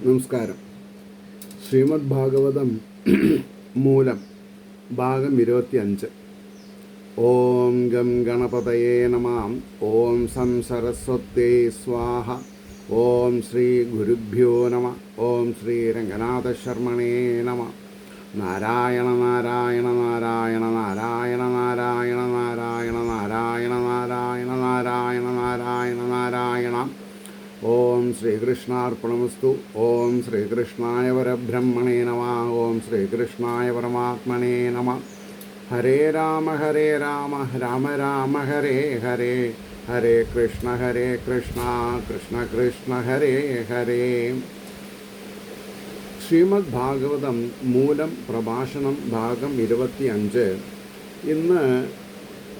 നമസ്കാരം ശ്രീമദ് ഭാഗവതം മൂലം ഭാഗം ഇരുപത്തി അഞ്ച് ഓം ഗം ഗണപതയേ നമാം ഓം സം സരസ്വത്യേ സ്വാഹ ഓം ശ്രീ ഗുരുഭ്യോ നമ ഓം ശ്രീ രംഗനാഥ ശർമ്മണേ നമ നാരായണ നാരായണ നാരായണ നാരായണ നാരായണ നാരായണ നാരായണ നാരായണ നാരായണ നാരായണ നാരായണ ഓം ശ്രീകൃഷ്ണാർപ്പണമസ്തു. ഓം ശ്രീകൃഷ്ണായ പരബ്രഹ്മണേ നമ. ഓം ശ്രീകൃഷ്ണായ പരമാത്മനേ നമ. ഹരേ രാമ ഹരേ രാമ രാമ രാമ ഹരേ ഹരേ. ഹരേ കൃഷ്ണ ഹരേ കൃഷ്ണ കൃഷ്ണ കൃഷ്ണ ഹരേ ഹരേ. ശ്രീമദ് ഭാഗവതം മൂലം പ്രഭാഷണം ഭാഗം ഇരുപത്തി അഞ്ച് ഇന്ന്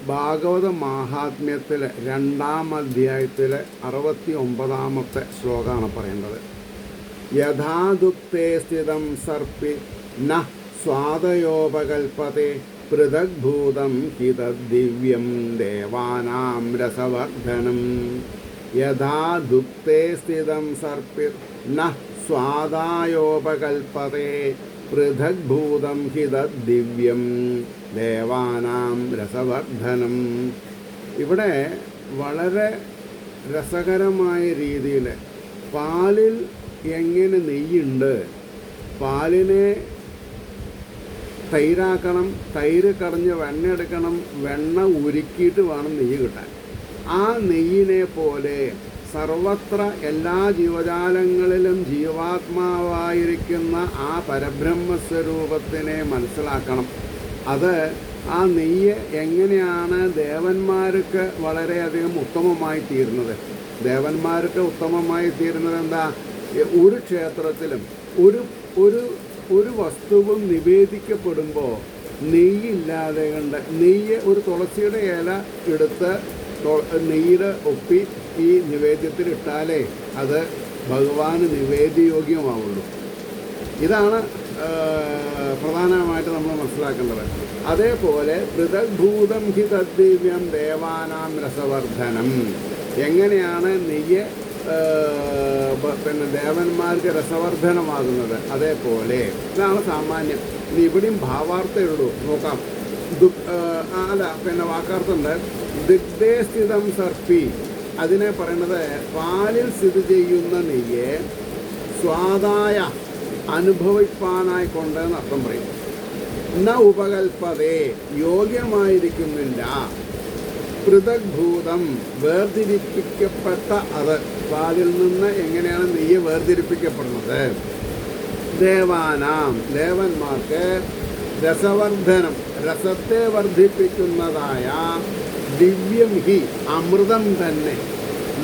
ഭാഗവത മാഹാത്മ്യത്തിലെ രണ്ടാം അധ്യായത്തിലെ അറുപത്തി ഒമ്പതാമത്തെ ശ്ലോകമാണ് പറയുന്നത്. യഥാദുക്തേ സ്ഥിതം സർപ്പി ന സ്വാദയോപകൽപ്പത്തെ പൃഥഗ്ഭൂതം ഹിതദിവ്യം ദേവാനാം രസവർദ്ധനം. യഥാദുക്തേ സ്ഥിതം സർപ്പി ന സ്വാദായോപകൽപ്പത്തെ പൃഥഗ്ഭൂതം ഹിതദിവ്യം ദേവാനാം രസവർദ്ധനം. ഇവിടെ വളരെ രസകരമായ രീതിയിൽ പാലിൽ എങ്ങനെ നെയ്യുണ്ട് പാലിനെ തൈരാക്കണം തൈര് കടഞ്ഞ് വെണ്ണ എടുക്കണം വെണ്ണ ഉരുക്കിയിട്ട് വേണം നെയ്യ് കിട്ടാൻ. ആ നെയ്യിനെ പോലെ സർവത്ര എല്ലാ ജീവജാലങ്ങളിലും ജീവാത്മാവായിരിക്കുന്ന ആ പരബ്രഹ്മസ്വരൂപത്തിനെ മനസ്സിലാക്കണം. അത് ആ നെയ്യ് എങ്ങനെയാണ് ദേവന്മാർക്ക് വളരെയധികം ഉത്തമമായി തീരുന്നത്? ദേവന്മാർക്ക് ഉത്തമമായി തീരുന്നത് എന്താ? ഒരു ക്ഷേത്രത്തിലും ഒരു ഒരു ഒരു വസ്തുവും നിവേദിക്കപ്പെടുമ്പോൾ നെയ്യില്ലാതെ കണ്ട് നെയ്യ് ഒരു തുളസിയുടെ ഇല എടുത്ത് നെയ്യുടെ ഒപ്പി ഈ നിവേദ്യത്തിൽ ഇട്ടാലേ അത് ഭഗവാന് നിവേദ്യയോഗ്യമാവുള്ളൂ. ഇതാണ് പ്രധാനമായിട്ട് നമ്മൾ മനസ്സിലാക്കേണ്ടത്. അതേപോലെ പൃഥഗ്ഭൂതം ഹി തദ്ദിവ്യം ദേവാനാം രസവർദ്ധനം. എങ്ങനെയാണ് നെയ്യ് പിന്നെ ദേവന്മാർക്ക് രസവർദ്ധനമാകുന്നത്? അതേപോലെ ഇതാണ് സാമാന്യം. ഇനി ഇവിടെയും ഭാവാർത്ഥയുള്ളൂ. നോക്കാം. അല്ല പിന്നെ വാക്കാർത്ഥമുണ്ട്. ദിഗ്ധേ സ്ഥിതം സർപ്പി. അതിനെ പറയുന്നത് പാലിൽ സ്ഥിതി ചെയ്യുന്ന നെയ്യെ സ്വാദായ അനുഭവിപ്പാനായി കൊണ്ട് എന്ന് അർത്ഥം പറയും. ന ഉപകൽപ്പതേ യോഗ്യമായിരിക്കുന്നില്ല. പൃഥക്ഭൂതം വേർതിരിപ്പിക്കപ്പെട്ട അത്. പാലിൽ നിന്ന് എങ്ങനെയാണ് നെയ്യ് വേർതിരിപ്പിക്കപ്പെടുന്നത്? ദേവാനാം ദേവന്മാർക്ക് രസവർദ്ധനം രസത്തെ വർദ്ധിപ്പിക്കുന്നതായ ദിവ്യം ഹി അമൃതം തന്നെ.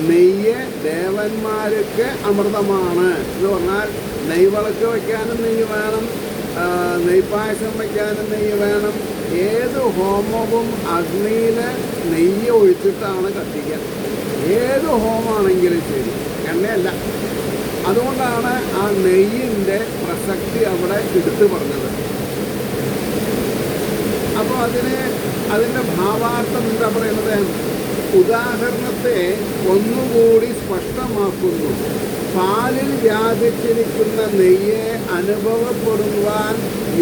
നെയ്യ് ദേവന്മാർക്ക് അമൃതമാണ്. എന്ന് പറഞ്ഞാൽ നെയ്വിളക്ക് വയ്ക്കാനും നെയ്യ് വേണം നെയ്പ്പായസം വയ്ക്കാനും നെയ്യ് വേണം. ഏത് ഹോമവും അഗ്നിയിൽ നെയ്യ് ഒഴിച്ചിട്ടാണ് കത്തിക്കുക. ഏത് ഹോമാണെങ്കിലും ശരി എണ്ണയല്ല. അതുകൊണ്ടാണ് ആ നെയ്യിന്റെ പ്രസക്തി അവിടെ എടുത്തു പറഞ്ഞത്. അപ്പോൾ അതിന് അതിന്റെ ഭാവാർത്ഥം എന്താ പറയുന്നത്? ഉദാഹരണത്തെ ഒന്നുകൂടി സ്പഷ്ടമാക്കുന്നു. പാലിൽ വ്യാപിച്ചിരിക്കുന്ന നെയ്യെ അനുഭവപ്പെടുവാൻ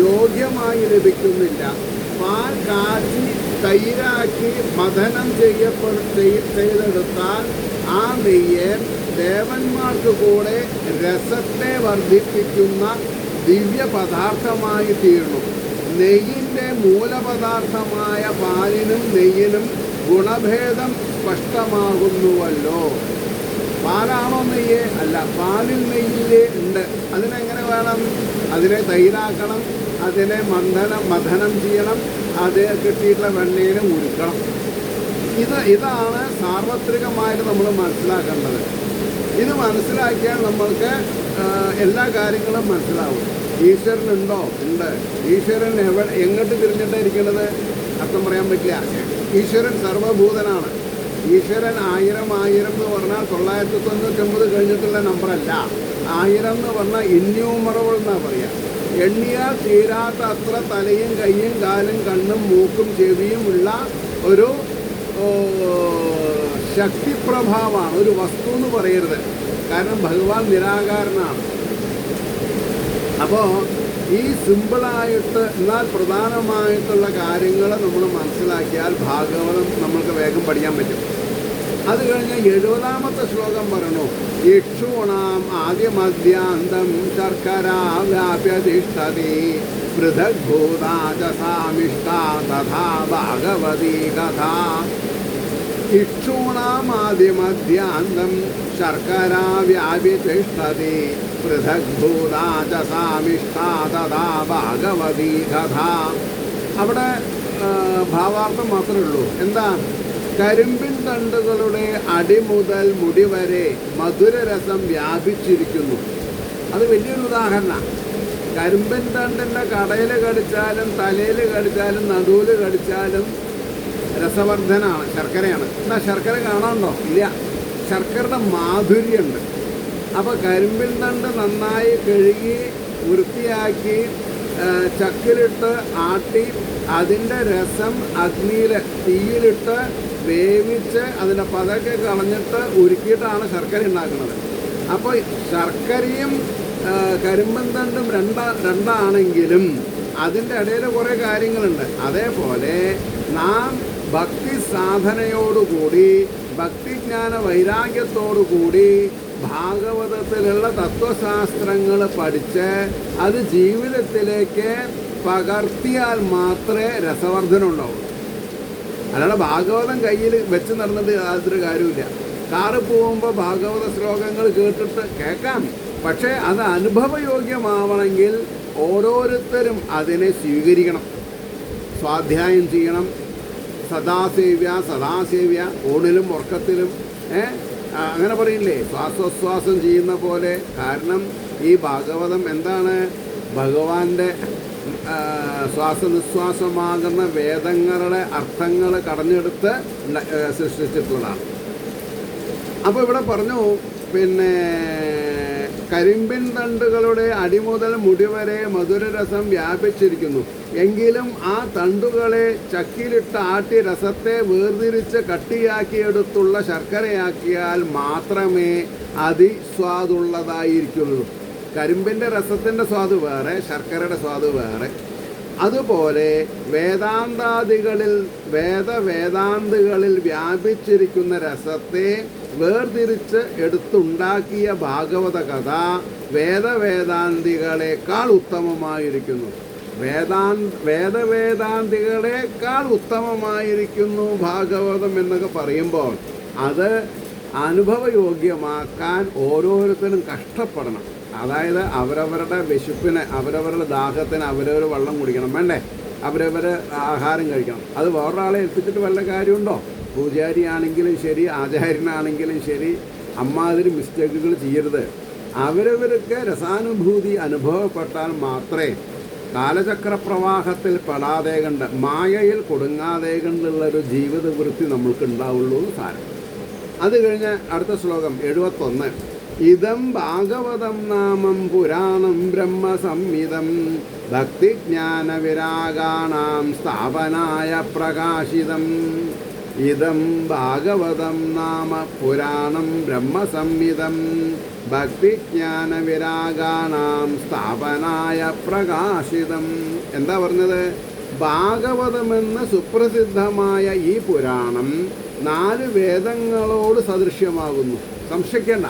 യോഗ്യമായി ലഭിക്കുന്നില്ല. പാൽ കാച്ചി തൈരാക്കി മഥനം ചെയ്യപ്പെടു ചെയ്തെടുത്താൽ ആ നെയ്യ് ദേവന്മാർക്ക് കൂടെ രസത്തെ വർദ്ധിപ്പിക്കുന്ന ദിവ്യ പദാർത്ഥമായി തീർന്നു. നെയ്യിന്റെ മൂലപദാർത്ഥമായ പാലിനും നെയ്യിനും ഗുണഭേദം സ്പഷ്ടമാകുന്നുവല്ലോ. പാലാണോ നെയ്യ്? അല്ല പാലിൽ നെയ്യിൽ ഉണ്ട്. അതിനെങ്ങനെ വേണം? അതിനെ തൈരാക്കണം അതിനെ മന്ദനം മഥനം ചെയ്യണം അത് കിട്ടിയിട്ടുള്ള വെണ്ണയിൽ ഉരുക്കണം ഇത് ഇതാണ് സാർവത്രികമായിട്ട് നമ്മൾ മനസ്സിലാക്കേണ്ടത്. ഇത് മനസ്സിലാക്കിയാൽ നമ്മൾക്ക് എല്ലാ കാര്യങ്ങളും മനസ്സിലാവും. ഈശ്വരൻ ഉണ്ടോ. ഉണ്ട് ഈശ്വരൻ എവിടെ എങ്ങോട്ട് തിരിഞ്ഞിട്ടായിരിക്കേണ്ടത് അർത്ഥം പറയാൻ പറ്റില്ല. ഈശ്വരൻ സർവഭൂതനാണ്. ഈശ്വരൻ ആയിരം ആയിരം എന്ന് പറഞ്ഞാൽ തൊള്ളായിരത്തി തൊണ്ണൂറ്റൊമ്പത് കഴിഞ്ഞിട്ടുള്ള നമ്പറല്ല. ആയിരം എന്ന് പറഞ്ഞാൽ ഇന്യൂമറബിൾ എന്നാണ് പറയുക എണ്ണിയാൽ തീരാത്ത അത്ര തലയും കൈയും കാലും കണ്ണും മൂക്കും ചെവിയും ഉള്ള ഒരു ശക്തിപ്രഭാവമാണ്. ഒരു വസ്തു എന്ന് പറയരുത്. കാരണം ഭഗവാൻ നിരാകാരനാണ്. അപ്പോൾ ഈ സിമ്പിളായിട്ട് എന്നാൽ പ്രധാനമായിട്ടുള്ള കാര്യങ്ങൾ നമ്മൾ മനസ്സിലാക്കിയാൽ ഭാഗവതം നമ്മൾക്ക് വേഗം പഠിക്കാൻ പറ്റും. അത് കഴിഞ്ഞ് എഴുപതാമത്തെ ശ്ലോകം പറഞ്ഞു ഇക്ഷൂണാം ആദ്യമദ്യാന്തം ശർക്കര വ്യാപ്യതിഷ്ഠതി പൃഥഗ്ഭൂതാചസാമിഷ്ട തഥാ ഭാഗവതി കഥാ. ഇക്ഷൂണാമാദ്യമധ്യാന്തം ശർക്കര വ്യാപിതിഷ്ഠതി പൃഥഗ്ഭൂതാചസാമിഷ്ടാ തഥാ ഭാഗവതി കഥ. അവിടെ ഭാവാർത്ഥം മാത്രമേ ഉള്ളൂ. എന്താ? കരിമ്പിൻ തണ്ടുകളുടെ അടി മുതൽ മുടി വരെ മധുരരസം വ്യാപിച്ചിരിക്കുന്നു. അത് വലിയൊരു ഉദാഹരണമാണ് കരിമ്പിൻ തണ്ടിന്റെ കടയിൽ കടിച്ചാലും തലയിൽ കടിച്ചാലും നടുവിൽ കടിച്ചാലും രസവർദ്ധനാണ് ശർക്കരയാണ്. എന്നാ ശർക്കര കാണാനുണ്ടോ? ഇല്ല. ശർക്കരയുടെ മാധുര്യമുണ്ട്. അപ്പോൾ കരിമ്പിൻ തണ്ട് നന്നായി കഴുകി വൃത്തിയാക്കി ചക്കിലിട്ട് ആട്ടി അതിന്റെ രസം അഗ്നിയിൽ തീയിലിട്ട് വേവിച്ച് അതിന്റെ പതൊക്കെ കളഞ്ഞിട്ട് ഉരുക്കിയിട്ടാണ് ശർക്കര ഉണ്ടാക്കുന്നത്. അപ്പോൾ ശർക്കരയും കരിമ്പൻ തണ്ടും രണ്ടാ രണ്ടാണെങ്കിലും അതിന്റെ ഇടയിൽ കുറേ കാര്യങ്ങളുണ്ട്. അതേപോലെ നാം ഭക്തി സാധനയോടുകൂടി ഭക്തിജ്ഞാന വൈരാഗ്യത്തോടുകൂടി ഭാഗവതത്തിലുള്ള തത്വശാസ്ത്രങ്ങൾ പഠിച്ച് അത് ജീവിതത്തിലേക്ക് പകർത്തിയാൽ മാത്രമേ രസവർദ്ധനം ഉണ്ടാവൂ. അല്ലാതെ ഭാഗവതം കയ്യിൽ വെച്ച് നടന്നത് യാതൊരു കാര്യമില്ല കാറ് പോകുമ്പോൾ ഭാഗവത ശ്ലോകങ്ങൾ കേട്ടിട്ട് കേൾക്കാം. പക്ഷേ അത് അനുഭവയോഗ്യമാവണമെങ്കിൽ ഓരോരുത്തരും അതിനെ സ്വീകരിക്കണം. സ്വാധ്യായം ചെയ്യണം. സദാസേവ്യ സദാസേവ്യ ഊണിലും ഉറക്കത്തിലും അങ്ങനെ പറയില്ലേ? ശ്വാസോച്ഛ്വാസം ചെയ്യുന്ന പോലെ. കാരണം ഈ ഭാഗവതം എന്താണ്? ഭഗവാന്റെ ശ്വാസനിശ്വാസമാകുന്ന വേദങ്ങളുടെ അർത്ഥങ്ങൾ കടഞ്ഞെടുത്ത് സൃഷ്ടിച്ചിട്ടുള്ളതാണ്. അപ്പോൾ ഇവിടെ പറഞ്ഞു പിന്നെ കരിമ്പിൻ തണ്ടുകളുടെ അടിമുതൽ മുടിവരെ മധുരരസം വ്യാപിച്ചിരിക്കുന്നു. എങ്കിലും ആ തണ്ടുകളെ ചക്കിലിട്ട് ആട്ടി രസത്തെ വേർതിരിച്ച് കട്ടിയാക്കിയെടുത്തുള്ള ശർക്കരയാക്കിയാൽ മാത്രമേ അതിസ്വാദുള്ളതായിരിക്കുള്ളൂ. കരിമ്പിന്റെ രസത്തിന്റെ സ്വാദ് വേറെ ശർക്കരയുടെ സ്വാദ് വേറെ. അതുപോലെ വേദാന്താദികളിൽ വേദവേദാന്തുകളിൽ വ്യാപിച്ചിരിക്കുന്ന രസത്തെ വേർതിരിച്ച് എടുത്തുണ്ടാക്കിയ ഭാഗവത കഥ വേദവേദാന്തികളെക്കാൾ ഉത്തമമായിരിക്കുന്നു. വേദാന്ത വേദവേദാന്തികളെക്കാൾ ഉത്തമമായിരിക്കുന്നു ഭാഗവതം എന്നൊക്കെ പറയുമ്പോൾ അത് അനുഭവയോഗ്യമാക്കാൻ ഓരോരുത്തരും കഷ്ടപ്പെടണം. അതായത് അവരവരുടെ വിശപ്പിന് അവരവരുടെ ദാഹത്തിന് അവരവർ വെള്ളം കുടിക്കണം വേണ്ടേ? അവരവർ ആഹാരം കഴിക്കണം. അത് വേറൊരാളെ ഏൽപ്പിച്ചിട്ട് വല്ല കാര്യമുണ്ടോ? പൂജാരിയാണെങ്കിലും ശരി ആചാര്യനാണെങ്കിലും ശരി അമ്മാതിരി മിസ്റ്റേക്കുകൾ ചെയ്യരുത്. അവരവർക്ക് രസാനുഭൂതി അനുഭവപ്പെട്ടാൽ മാത്രമേ കാലചക്രപ്രവാഹത്തിൽ പെടാതെ കണ്ട് മായയിൽ കൊടുങ്ങാതെ കണ്ടുള്ളൊരു ജീവിതവൃത്തി നമ്മൾക്ക് ഉണ്ടാവുള്ളൂ സാരം. അത് കഴിഞ്ഞ് അടുത്ത ശ്ലോകം എഴുപത്തൊന്ന്. ഇതം ഭാഗവതം നാമം പുരാണം ബ്രഹ്മസംഹിതം. ഭക്തിജ്ഞാനവിരാഗാണാം സ്ഥാപനായ പ്രകാശിതം. ഇതം ഭാഗവതം നാമ പുരാണം ബ്രഹ്മസംഹിതം. ഭക്തിജ്ഞാനവിരാഗാണാം സ്ഥാപനായ പ്രകാശിതം. എന്താ പറഞ്ഞത്? ഭാഗവതമെന്ന സുപ്രസിദ്ധമായ ഈ പുരാണം നാല് വേദങ്ങളോട് സദൃശ്യമാകുന്നു. സംശയിക്കേണ്ട.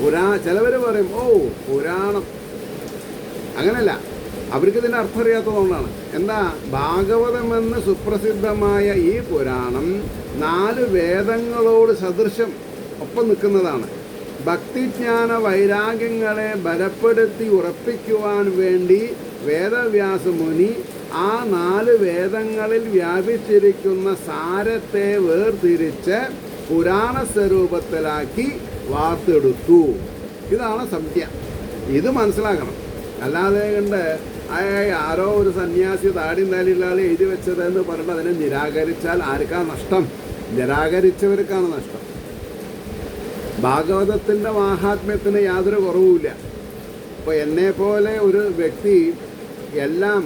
പുരാ ചിലവർ പറയും ഓ പുരാണം. അങ്ങനല്ല. അവർക്ക് ഇതിന്റെ അർത്ഥം അറിയാത്തതുകൊണ്ടാണ്. എന്താ? ഭാഗവതമെന്ന് സുപ്രസിദ്ധമായ ഈ പുരാണം നാല് വേദങ്ങളോട് സദൃശം ഒപ്പം നിൽക്കുന്നതാണ്. ഭക്തിജ്ഞാന വൈരാഗ്യങ്ങളെ ബലപ്പെടുത്തി ഉറപ്പിക്കുവാൻ വേണ്ടി വേദവ്യാസ മുനി ആ നാല് വേദങ്ങളിൽ വ്യാപിച്ചിരിക്കുന്ന സാരത്തെ വേർതിരിച്ച് പുരാണ സ്വരൂപത്തിലാക്കി വാർത്തെടുത്തു. ഇതാണ് സത്യ. ഇത് മനസ്സിലാക്കണം. അല്ലാതെ കണ്ട് ആരോ ഒരു സന്യാസി താടി താലില്ലാതെ എഴുതി വെച്ചത് എന്ന് പറഞ്ഞിട്ട് അതിനെ നിരാകരിച്ചാൽ ആർക്കാ നഷ്ടം? നിരാകരിച്ചവർക്കാണ് നഷ്ടം. ഭാഗവതത്തിന്റെ മാഹാത്മ്യത്തിന് യാതൊരു കുറവുമില്ല. അപ്പോൾ എന്നെ പോലെ ഒരു വ്യക്തി എല്ലാം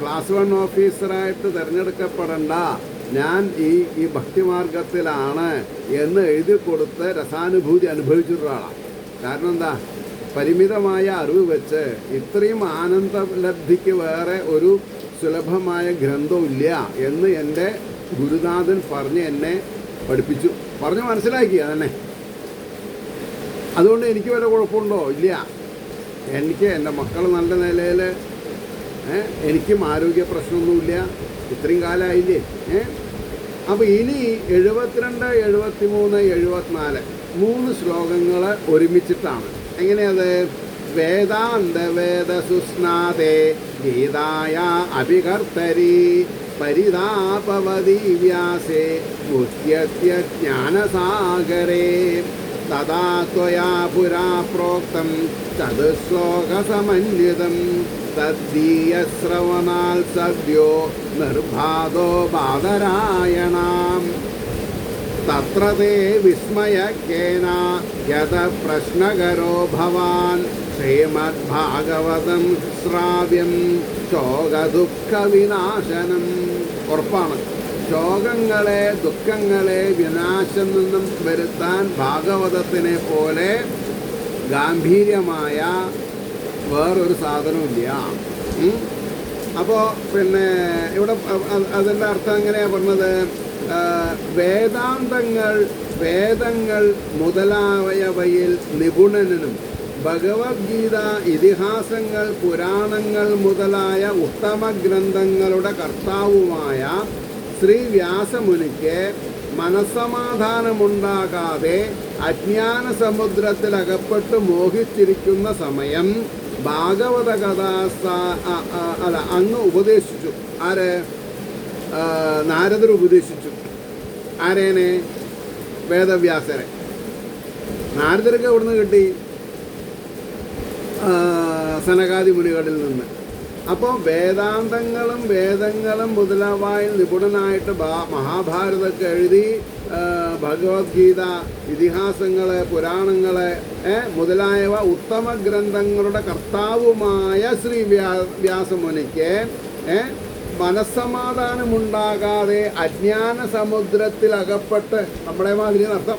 ക്ലാസ് വൺ ഓഫീസറായിട്ട് തിരഞ്ഞെടുക്കപ്പെടേണ്ട. ഞാൻ ഈ ഈ ഭക്തിമാർഗത്തിലാണ് എന്ന് എഴുതി കൊടുത്ത് രസാനുഭൂതി അനുഭവിച്ചിട്ടൊരാളാണ് കാരണം എന്താ? പരിമിതമായ അറിവ് വെച്ച് ഇത്രയും ആനന്ദലബ്ധിക്ക് വേറെ ഒരു സുലഭമായ ഗ്രന്ഥമില്ല എന്ന് എന്റെ ഗുരുനാഥൻ പറഞ്ഞ് എന്നെ പഠിപ്പിച്ചു. പറഞ്ഞ് മനസ്സിലാക്കി അതന്നെ. അതുകൊണ്ട് എനിക്ക് വല്ല കുഴപ്പമുണ്ടോ? ഇല്ല. എനിക്ക് എന്റെ മക്കൾ നല്ല നിലയിൽ എനിക്കും ആരോഗ്യ പ്രശ്നമൊന്നുമില്ല. ഇത്രയും കാലമായില്ലേ ഏ? അപ്പോൾ ഇനി എഴുപത്തിരണ്ട് എഴുപത്തി മൂന്ന് എഴുപത്തിനാല് മൂന്ന് ശ്ലോകങ്ങൾ ഒരുമിച്ചിട്ടാണ്. എങ്ങനെയത്? വേദാന്ത വേദ സുസ്നാതേ ഗീതായ അഭികർത്തരി പരിതാപവതി വ്യാസേ മുഖ്യത്യ ജ്ഞാനസാഗരേ. തഥാ ത്വയാ പുരാ പ്രോക്തം ചതുശ്ലോകസമന്വിതം തദ്ദീയശ്രവണാൽ സദ്യോ നിർബാധോ ബാധരായണാം തത്ര തേ വിസ്മയക്കേന യത പ്രശ്നകരോ ഭവാൻ ശ്രീമദ്ഭാഗവതം ശ്രാവ്യം ശോകദുഃഖ വിനാശനം ഉറപ്പാണ്. ശോകങ്ങളെ ദുഃഖങ്ങളെ വിനാശം നിന്നും വരുത്താൻ ഭാഗവതത്തിനെ പോലെ ഗാംഭീര്യമായ വേറൊരു സാധനമില്ല അപ്പോൾ പിന്നെ ഇവിടെ അതിന്റെ അർത്ഥം എങ്ങനെയാണ് പറഞ്ഞത്? വേദാന്തങ്ങൾ വേദങ്ങൾ മുതലായവയിൽ നിപുണനും ഭഗവത്ഗീത ഇതിഹാസങ്ങൾ പുരാണങ്ങൾ മുതലായ ഉത്തമ ഗ്രന്ഥങ്ങളുടെ കർത്താവുമായ ശ്രീ വ്യാസമുനിക്ക് മനസ്സമാധാനമുണ്ടാകാതെ അജ്ഞാന സമുദ്രത്തിൽ അകപ്പെട്ട് മോഹിച്ചിരിക്കുന്ന സമയം ഭാഗവത കഥാസ അല്ല അങ്ങ് ഉപദേശിച്ചു. ആര്? നാരദർ ഉപദേശിച്ചു. ആരേനെ? വേദവ്യാസരെ നാരദർക്ക് എവിടുന്ന് കിട്ടി? സനകാദി മുനികളിൽ നിന്ന്. അപ്പോൾ വേദാന്തങ്ങളും വേദങ്ങളും മുതലാവായി നിപുണനായിട്ട് മഹാഭാരതമൊക്കെ എഴുതി ഭഗവത്ഗീത ഇതിഹാസങ്ങൾ പുരാണങ്ങൾ മുതലായവ ഉത്തമ ഗ്രന്ഥങ്ങളുടെ കർത്താവുമായ ശ്രീ വ്യാ വ്യാസമുനിക്ക് മനസ്സമാധാനമുണ്ടാകാതെ അജ്ഞാന സമുദ്രത്തിൽ അകപ്പെട്ട് നമ്മുടെ മാതിരി അർത്ഥം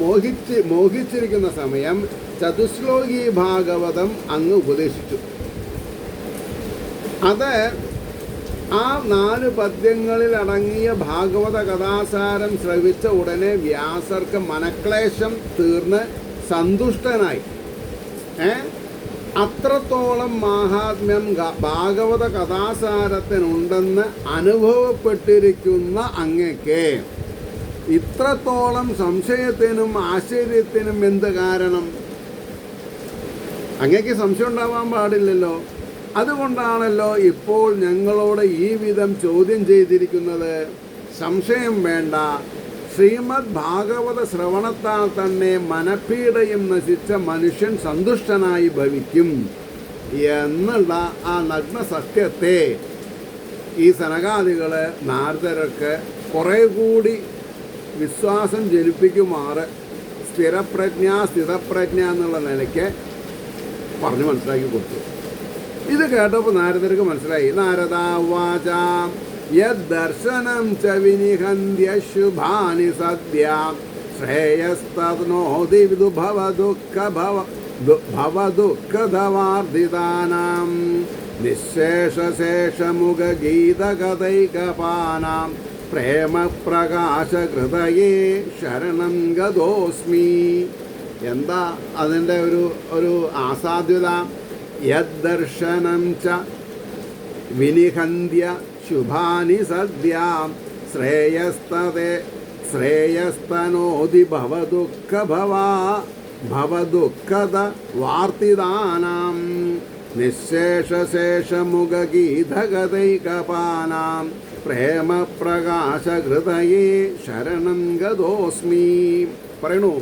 മോഹിച്ച് മോഹിച്ചിരിക്കുന്ന സമയം ചതുശ്ലോകി ഭാഗവതം അങ്ങ് ഉപദേശിച്ചു. അത് ആ നാല് പദ്യങ്ങളിൽ അടങ്ങിയ ഭാഗവത കഥാസാരം ശ്രവിച്ച ഉടനെ വ്യാസർക്ക് മനക്ലേശം തീർന്ന് സന്തുഷ്ടനായി. ഏ? അത്രത്തോളം മാഹാത്മ്യം ഭാഗവത കഥാസാരത്തിനുണ്ടെന്ന് അനുഭവപ്പെട്ടിരിക്കുന്ന അങ്ങക്ക് ഇത്രത്തോളം സംശയത്തിനും ആശ്ചര്യത്തിനും എന്ത് കാരണം? അങ്ങക്ക് സംശയം ഉണ്ടാവാൻ പാടില്ലല്ലോ. അതുകൊണ്ടാണല്ലോ ഇപ്പോൾ ഞങ്ങളോട് ഈ വിധം ചോദ്യം ചെയ്തിരിക്കുന്നത്. സംശയം വേണ്ട. ശ്രീമദ് ഭാഗവത ശ്രവണത്താൽ തന്നെ മനഃപീഡയും നശിച്ച മനുഷ്യൻ സന്തുഷ്ടനായി ഭവിക്കും. എന്നുള്ള ആ നഗ്ന സത്യത്തെ ഈ സനകാദികൾ നാരദരൊക്കെ കുറേ കൂടി വിശ്വാസം ജനിപ്പിക്കുമാറ്. സ്ഥിരപ്രജ്ഞ സ്ഥിതപ്രജ്ഞ എന്നുള്ള നിലയ്ക്ക് പറഞ്ഞു മനസ്സിലാക്കി കൊടുത്തു. ഇത് കേട്ടപ്പോൾ നാരദർക്ക് മനസ്സിലായി. നാരദ വാച യദ്ദർശനം ച വിനിഹന്യ ശുഭാനി സദ്യ. ശ്രേയസ്തനോതി വിദുഭവദുഃഖ ഭവ ദു- ഭവദുഃഖധവാർദ്ധിതാനാം നിശേഷശേഷമുഖഗീതകഥൈകപാനാം. പ്രേമപ്രകാശകൃതയേ ശരണം ഗതോസ്മി. എന്താ അതിന്റെ ഒരു ഒരു ആസാധ്യത യദ്ദർശനം ച വിനിഹന്ത്യ ശുഭാനി സദ്യാം ശ്രേയസ്തേ ശ്രേയസ്തനോതി ഭവദുഃഖഭവാ ഭവദുഃഖത വാർത്തിദാനാം നിശേഷശേഷമുഖഗീതഗതൈകപാനാം പ്രേമപ്രകാശഹൃദയേ ശരണം ഗതോസ്മി പറയണു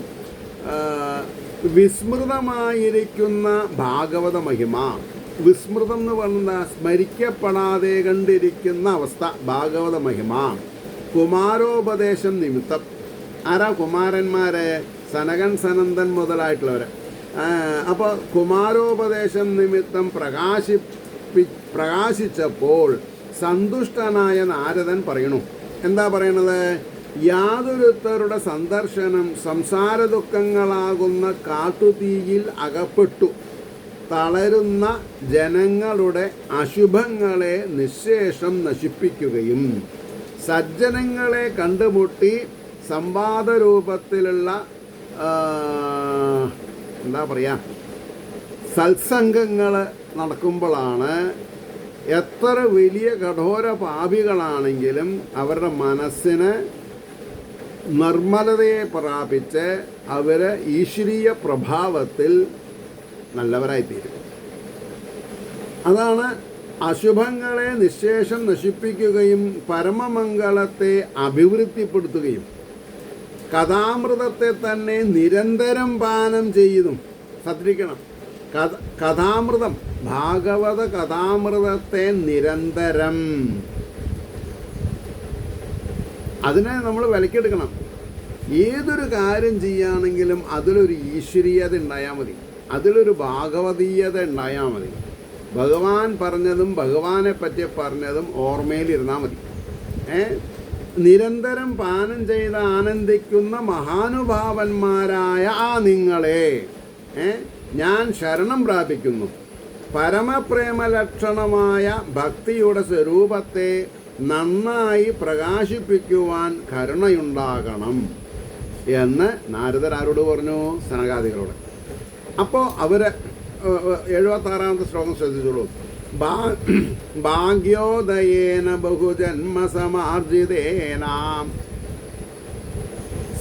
വിസ്മൃതമായിരിക്കുന്ന ഭാഗവത മഹിമ. വിസ്മൃതം എന്ന് പറഞ്ഞാൽ സ്മരിക്കപ്പെടാതെ കണ്ടിരിക്കുന്ന അവസ്ഥ ഭാഗവത മഹിമ. കുമാരോപദേശം നിമിത്തം. ആരാ കുമാരന്മാരെ സനകൻ സനന്ദൻ മുതലായിട്ടുള്ളവർ അപ്പോൾ കുമാരോപദേശം നിമിത്തം പ്രകാശിപ്പി പ്രകാശിച്ചപ്പോൾ സന്തുഷ്ടനായ നാരദൻ പറയണു. എന്താ പറയണത്? യാതൊരുത്തരുടെ സന്ദർശനം സംസാര ദുഃഖങ്ങളാകുന്ന കാട്ടുതീയിൽ അകപ്പെട്ടു. തളരുന്ന ജനങ്ങളുടെ അശുഭങ്ങളെ നിശേഷം നശിപ്പിക്കുകയും സജ്ജനങ്ങളെ കണ്ടുമുട്ടി സംവാദ രൂപത്തിലുള്ള എന്താ പറയുക സത്സംഗങ്ങൾ നടക്കുമ്പോഴാണ് എത്ര വലിയ കഠോര പാപികളാണെങ്കിലും അവരുടെ മനസ്സിന് നിർമ്മലതയെ പ്രാപിച്ച് അവർ ഈശ്വരീയ പ്രഭാവത്തിൽ നല്ലവരായിത്തീരും. അതാണ് അശുഭങ്ങളെ നിശേഷം നശിപ്പിക്കുകയും പരമമംഗളത്തെ അഭിവൃദ്ധിപ്പെടുത്തുകയും കഥാമൃതത്തെ തന്നെ നിരന്തരം പാനം ചെയ്തും. ശ്രദ്ധിക്കണം. കഥ കഥാമൃതം ഭാഗവത കഥാമൃതത്തെ നിരന്തരം അതിനെ നമ്മൾ വിലക്കെടുക്കണം. ഏതൊരു കാര്യം ചെയ്യുകയാണെങ്കിലും അതിലൊരു ഈശ്വരീയത ഉണ്ടായാൽ മതി. അതിലൊരു ഭാഗവതീയത ഉണ്ടായാൽ മതി. ഭഗവാൻ പറഞ്ഞതും ഭഗവാനെ പറ്റി പറഞ്ഞതും ഓർമ്മയിലിരുന്നാൽ മതി. ഏ? നിരന്തരം പാനം ചെയ്ത് ആനന്ദിക്കുന്ന മഹാനുഭാവന്മാരായ ആ നിങ്ങളെ ഏ? ഞാൻ ശരണം പ്രാപിക്കുന്നു. പരമപ്രേമ ലക്ഷണമായ ഭക്തിയുടെ സ്വരൂപത്തെ നന്നായി പ്രകാശിപ്പിക്കുവാൻ കരുണയുണ്ടാകണം എന്ന് നാരദർ ആരോട് പറഞ്ഞു? സനകാദികളോട് അപ്പോൾ അവർ എഴുപത്താറാമത്തെ ശ്ലോകം ശ്രദ്ധിച്ചോളൂ. ഭാഗ്യോദയേന ബഹുജന്മസമാർജിതേനാം.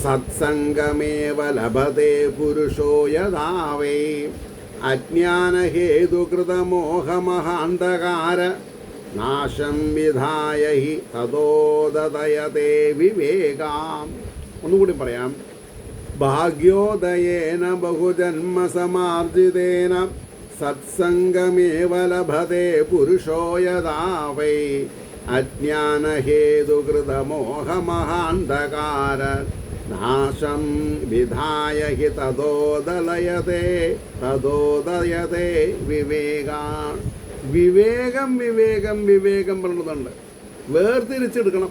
സത്സംഗമേവ ലഭത്തെ പുരുഷോ യഥാവേ. അജ്ഞാനഹേതുകൃതമോഹമഹാന്തകാര നാശം വിധായ ഹി തതോദയത്തെ വിവേകാം. ഒന്നുകൂടി പറയാം. ഭാഗ്യോദയേന ബഹുജന്മസമാർജിതേന സത്സംഗമേവ ലഭതേ പുരുഷോ അജ്ഞാനഹേതുകൃതമോഹമഹാന്തകാര നാശം വിധായ ഹി തതോദലയത്തെ തതോദയത്തെ വിവേകാ വിവേകം വിവേകം വിവേകം പറഞ്ഞതുണ്ട് വേർതിരിച്ചെടുക്കണം.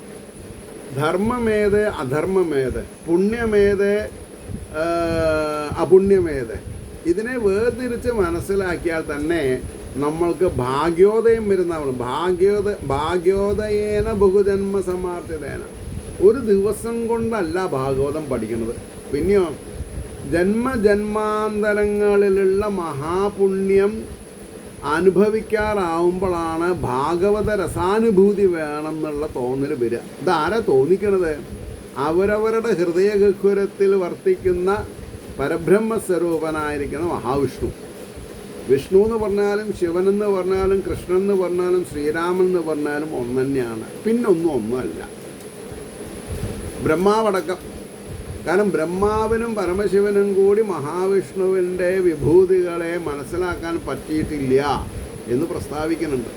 ധർമ്മമേത് അധർമ്മമേത് പുണ്യമേത് അപുണ്യമേത്. ഇതിനെ വേർതിരിച്ച് മനസ്സിലാക്കിയാൽ തന്നെ നമ്മൾക്ക് ഭാഗ്യോദയം വരുന്നതാണ്. ഭാഗ്യോദ ഭാഗ്യോദയേന ബഹുജന്മ സമാർത്ഥിതേന. ഒരു ദിവസം കൊണ്ടല്ല ഭാഗവതം പഠിക്കുന്നത്. പിന്നെയോ ജന്മജന്മാന്തരങ്ങളിലുള്ള മഹാപുണ്യം അനുഭവിക്കാറാവുമ്പോഴാണ് ഭാഗവത രസാനുഭൂതി വേണം എന്നുള്ള തോന്നൽ വരിക. ഇതാരാ തോന്നിക്കണത്? അവരവരുടെ ഹൃദയഗഹ്വരത്തിൽ വർത്തിക്കുന്ന പരബ്രഹ്മ സ്വരൂപനായിരിക്കുന്ന മഹാവിഷ്ണു. വിഷ്ണു എന്ന് പറഞ്ഞാലും ശിവനെന്ന് പറഞ്ഞാലും കൃഷ്ണൻ എന്ന് പറഞ്ഞാലും ശ്രീരാമൻ എന്ന് പറഞ്ഞാലും ഒന്നു തന്നെയാണ് പിന്നൊന്നും ഒന്നുമല്ല. ബ്രഹ്മാവടക്കം. കാരണം ബ്രഹ്മാവിനും പരമശിവനും കൂടി മഹാവിഷ്ണുവിന്റെ വിഭൂതികളെ മനസ്സിലാക്കാൻ പറ്റിയിട്ടില്ല എന്ന് പ്രസ്താവിക്കുന്നുണ്ട്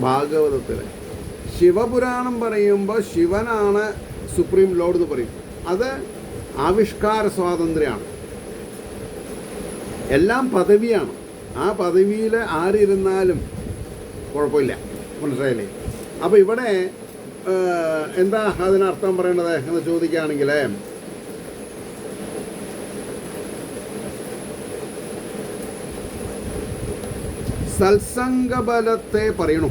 ഭാഗവതത്തിൽ ശിവപുരാണം പറയുമ്പോൾ ശിവനാണ് സുപ്രീം ലോർഡ് എന്ന് പറയും. അത് ആവിഷ്കാര സ്വാതന്ത്ര്യമാണ്. എല്ലാം പദവിയാണ്. ആ പദവിയിൽ ആരിരുന്നാലും കുഴപ്പമില്ല. മനസ്സിലായില്ലേ? അപ്പോൾ ഇവിടെ എന്താ അതിനർത്ഥം പറയേണ്ടത് എന്ന് ചോദിക്കുകയാണെങ്കിൽ സത്സംഗബലത്തെ പറയണു.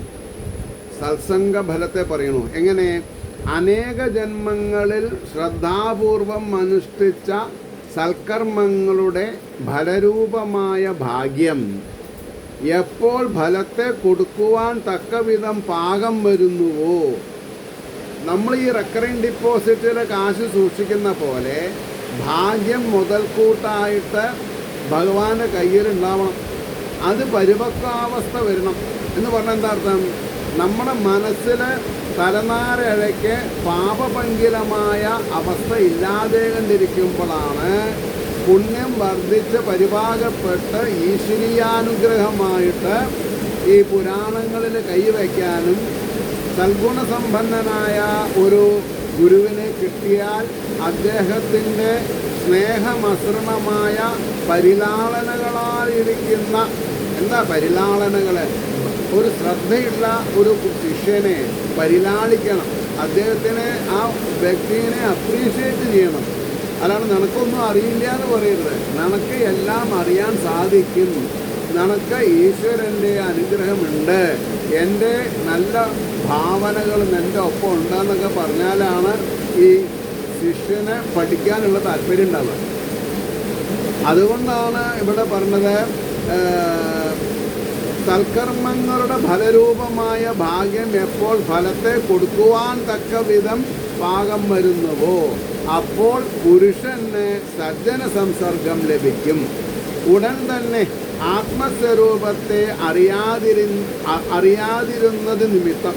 സത്സംഗഫലത്തെ പറയണു. എങ്ങനെ? അനേക ജന്മങ്ങളിൽ ശ്രദ്ധാപൂർവം അനുഷ്ഠിച്ച സൽക്കർമ്മങ്ങളുടെ ഫലരൂപമായ ഭാഗ്യം എപ്പോൾ ഫലത്തെ കൊടുക്കുവാൻ തക്കവിധം പാകം വരുന്നുവോ? നമ്മൾ ഈ റെക്കറിങ് ഡിപ്പോസിറ്റിൽ കാശ് സൂക്ഷിക്കുന്ന പോലെ ഭാഗ്യം മുതൽക്കൂട്ടായിട്ട് ഭഗവാന്റെ കയ്യിലുണ്ടാവണം അത് പരിപക്വാവസ്ഥ വരണം. എന്ന് പറഞ്ഞാൽ എന്താ അർത്ഥം? നമ്മുടെ മനസ്സിൽ തലനാരഴയ്ക്ക് പാപപങ്കിലമായ അവസ്ഥ ഇല്ലാതെ കണ്ടിരിക്കുമ്പോഴാണ് പുണ്യം വർദ്ധിച്ച് പരിപാകപ്പെട്ട് ഈശ്വരീയാനുഗ്രഹമായിട്ട് ഈ പുരാണങ്ങളിൽ കൈവയ്ക്കാനും സൽഗുണസമ്പന്നനായ ഒരു ഗുരുവിനെ കിട്ടിയാൽ അദ്ദേഹത്തിന്റെ സ്നേഹമസൃണമായ പരിലാളനകളാലിരിക്കുന്ന എന്താ പരിലാളനകൾ ഒരു ശ്രദ്ധയുള്ള ഒരു ശിഷ്യനെ പരിലാളിക്കണം. അദ്ദേഹത്തിനെ ആ വ്യക്തിയെ അപ്രീഷിയേറ്റ് ചെയ്യണം. അല്ലാണ്ട് നിനക്കൊന്നും അറിയില്ല എന്ന് പറയരുത് നിനക്ക് എല്ലാം അറിയാൻ സാധിക്കും. നിനക്ക് ഈശ്വരന്റെ അനുഗ്രഹമുണ്ട്. എന്റെ നല്ല ഭാവനകൾ എന്റെ ഒപ്പം ഉണ്ടെന്നൊക്കെ പറഞ്ഞാലാണ് ഈ ശിഷ്യനെ പഠിക്കാനുള്ള താല്പര്യം ഉണ്ടാവുക. അതുകൊണ്ടാണ് ഇവിടെ പറഞ്ഞത് സൽക്കർമ്മങ്ങളുടെ ഫലരൂപമായ ഭാഗ്യം എപ്പോൾ ഫലത്തെ കൊടുക്കുവാൻ തക്ക വിധം പാകം വരുന്നുവോ അപ്പോൾ പുരുഷന് സജ്ജന സംസർഗം ലഭിക്കും. ഉടൻ തന്നെ ആത്മസ്വരൂപത്തെ അറിയാതിരി അറിയാതിരുന്നത് നിമിത്തം.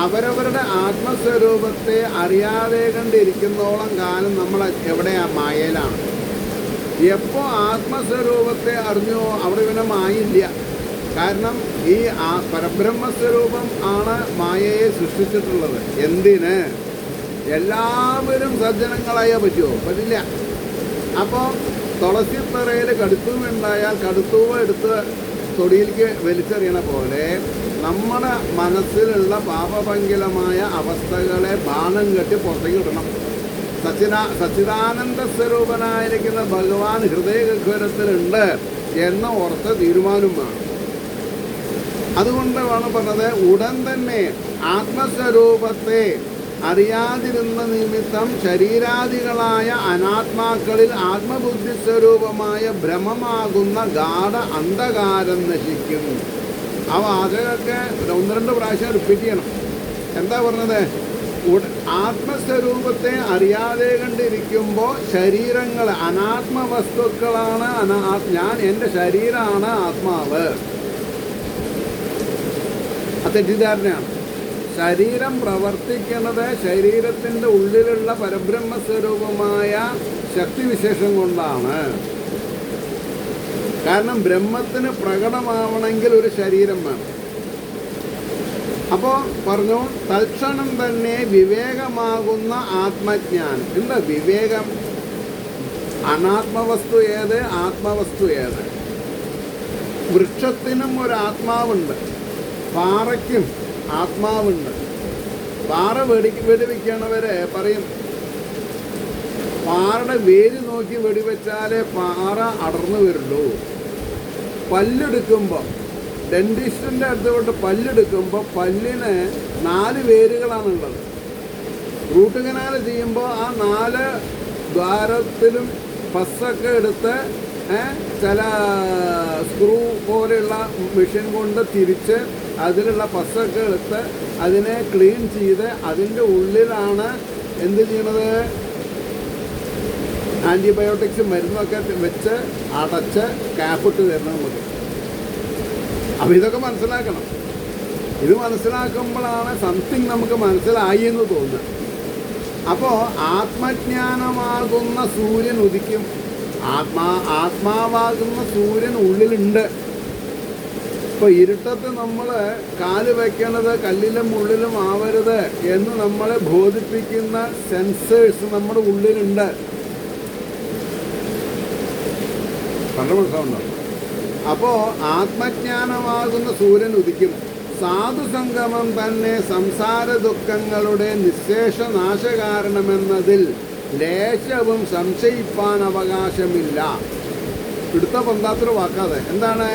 അവരവരുടെ ആത്മസ്വരൂപത്തെ അറിയാതെ കണ്ടിരിക്കുന്നോളം കാലം നമ്മൾ എവിടെയാ മായയിലാണ്? എപ്പോ ആത്മസ്വരൂപത്തെ അറിഞ്ഞോ അവിടെ ഇവനെ മായില്ല കാരണം ഈ ആ പരബ്രഹ്മസ്വരൂപം ആണ് മായയെ സൃഷ്ടിച്ചിട്ടുള്ളത്. എന്തിന്? എല്ലാവരും സജ്ജനങ്ങളായാൽ പറ്റുമോ പറ്റില്ല. അപ്പോൾ തുളസിത്തറയിൽ കടുത്തൂവ് ഉണ്ടായാൽ കടുത്തൂവ് എടുത്ത് തൊടിയിലേക്ക് വലിച്ചെറിയണ പോലെ നമ്മുടെ മനസ്സിലുള്ള പാപഭംഗിലമായ അവസ്ഥകളെ ബാണം കെട്ടി പുറത്തേക്ക് ഇടണം സച്ചിദാ സച്ചിദാനന്ദ സ്വരൂപനായിരിക്കുന്ന ഭഗവാൻ ഹൃദയഗഹ്വരത്തിലുണ്ട് എന്ന ഉറച്ച തീരുമാനം വേണം. പറഞ്ഞത് ഉടൻ തന്നെ ആത്മസ്വരൂപത്തെ അറിയാതിരുന്ന നിമിത്തം ശരീരാദികളായ അനാത്മാക്കളിൽ ആത്മബുദ്ധി സ്വരൂപമായ ഭ്രമമാകുന്ന ഗാഢ അന്ധകാരം നശിക്കും. ആ വാചകമൊക്കെ ഒന്ന് രണ്ട് പ്രാവശ്യം റിപ്പീറ്റ് ചെയ്യണം. എന്താ പറഞ്ഞത്? ആത്മസ്വരൂപത്തെ അറിയാതെ കണ്ടിരിക്കുമ്പോൾ ശരീരങ്ങൾ അനാത്മ വസ്തുക്കളാണ് ഞാൻ എന്റെ ശരീരമാണ് ആത്മാവ്. ആ തെറ്റിദ്ധാരണയാണ്. ശരീരം പ്രവർത്തിക്കുന്നത് ശരീരത്തിന്റെ ഉള്ളിലുള്ള പരബ്രഹ്മസ്വരൂപമായ ശക്തിവിശേഷം കൊണ്ടാണ്. കാരണം ബ്രഹ്മത്തിന് പ്രകടമാവണമെങ്കിൽ ഒരു ശരീരം വേണം. അപ്പോൾ പറഞ്ഞു തൽക്ഷണം തന്നെ വിവേകമാകുന്ന ആത്മജ്ഞാനം. എന്താ വിവേകം? അനാത്മവസ്തു ഏത്? ആത്മവസ്തു ഏത്? വൃക്ഷത്തിനും ഒരു ആത്മാവുണ്ട് പാറയ്ക്കും ആത്മാവുണ്ട്. പാറ വെടി വെടിവെക്കണവരെ പറയും. പാറയുടെ വേര് നോക്കി വെടിവെച്ചാലേ പാറ അടർന്നു വരുള്ളൂ. പല്ലെടുക്കുമ്പോൾ ഡെന്റിസ്റ്റിന്റെ അടുത്ത് കൊണ്ട് പല്ലെടുക്കുമ്പോൾ പല്ലിന് നാല് വേരുകളാണുള്ളത്. റൂട്ട് കനാൽ ചെയ്യുമ്പോൾ ആ നാല് ദ്വാരത്തിലും പസ്സൊക്കെ എടുത്ത് ചില സ്ക്രൂ പോലെയുള്ള മെഷീൻ കൊണ്ട് തിരിച്ച് അതിലുള്ള പസ്സൊക്കെ എടുത്ത് അതിനെ ക്ലീൻ ചെയ്ത് അതിന്റെ ഉള്ളിലാണ് എന്ത് ചെയ്യണത്? ആന്റിബയോട്ടിക്സ് മരുന്നൊക്കെ വെച്ച് അടച്ച് ക്യാപ്പിട്ട് തരണം നമുക്ക് അപ്പം ഇതൊക്കെ മനസ്സിലാക്കണം. ഇത് മനസ്സിലാക്കുമ്പോഴാണ് സംതിങ് നമുക്ക് മനസ്സിലായി എന്ന് തോന്നുന്നത് അപ്പോൾ ആത്മജ്ഞാനമാകുന്ന സൂര്യൻ ഉദിക്കും. ആത്മാ ആത്മാവാകുന്ന സൂര്യൻ ഉള്ളിലുണ്ട്. ഇപ്പോൾ ഇരുട്ടത്ത് നമ്മൾ കാൽ വയ്ക്കണത് കല്ലിലും ഉള്ളിലും ആവരുത് എന്ന് നമ്മളെ ബോധിപ്പിക്കുന്ന സെൻസേഴ്സ് നമ്മുടെ ഉള്ളിലുണ്ട്. കണ്ടു മനസ്സിലാവുണ്ടോ അപ്പോ ആത്മജ്ഞാനമാകുന്ന സൂര്യൻ ഉദിക്കും. സാധുസംഗമം തന്നെ സംസാര ദുഃഖങ്ങളുടെ നിശേഷ നാശകാരണമെന്നതിൽ ലേശവും സംശയിപ്പാൻ അവകാശമില്ല. ഇടുത്ത പന്താത്ര വാക്കാതെ? എന്താണ്?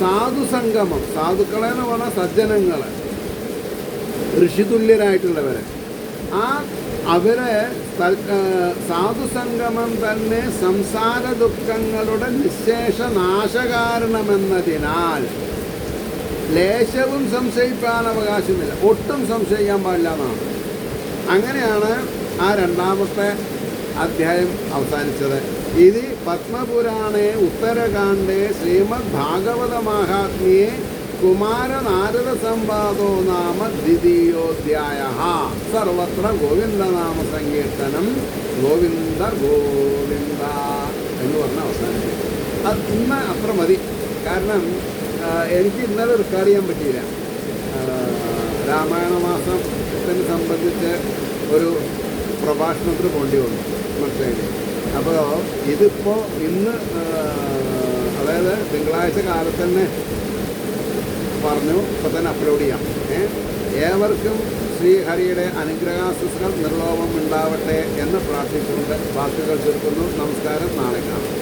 സാധുസംഗമം. സാധുക്കളെ എന്ന് പറഞ്ഞാൽ സജ്ജനങ്ങൾ ഋഷിതുല്യരായിട്ടുള്ളവരെ. ആ അവരെ സാധുസംഗമം തന്നെ സംസാര ദുഃഖങ്ങളുടെ നിശേഷ നാശകാരണമെന്നതിനാൽ ലേശവും സംശയിക്കാൻ അവകാശമില്ല. ഒട്ടും സംശയിക്കാൻ പാടില്ല എന്നാണ്. അങ്ങനെയാണ് ആ രണ്ടാമത്തെ അധ്യായം അവസാനിച്ചത്. ഇത് പത്മപുരാണേ ഉത്തരകാണ്ഡേ ശ്രീമദ് ഭാഗവത മാഹാത്മ്യേ കുമാരനാരദ സംവാദോ നാമ ദ്വിതീയോധ്യായ സർവത്ര ഗോവിന്ദനാമ സങ്കീർത്തനം ഗോവിന്ദ ഗോവിന്ദ എന്ന് പറഞ്ഞ അവസാനം അത് ഇന്ന് അത്ര മതി. കാരണം എനിക്ക് ഇന്നലെ റെക്കോർഡ് ചെയ്യാൻ പറ്റിയില്ല. രാമായണ മാസത്തിനെ സംബന്ധിച്ച് ഒരു പ്രഭാഷണത്തിന് പോണ്ടി വന്നു മനസ്സിലായില്ലേ? അപ്പോൾ ഇതിപ്പോൾ ഇന്ന് അതായത് തിങ്കളാഴ്ച കാലത്ത് തന്നെ പറഞ്ഞു ഇപ്പം തന്നെ അപ്ലോഡ് ചെയ്യാം. ഏവർക്കും ശ്രീഹരിയുടെ അനുഗ്രഹാസുസ്കൾ നിർലോഭം ഉണ്ടാവട്ടെ എന്ന് പ്രാർത്ഥിച്ചുകൊണ്ട് വാക്കുകൾ ചുരുക്കുന്നു. നമസ്കാരം. നാളെ കാണാം.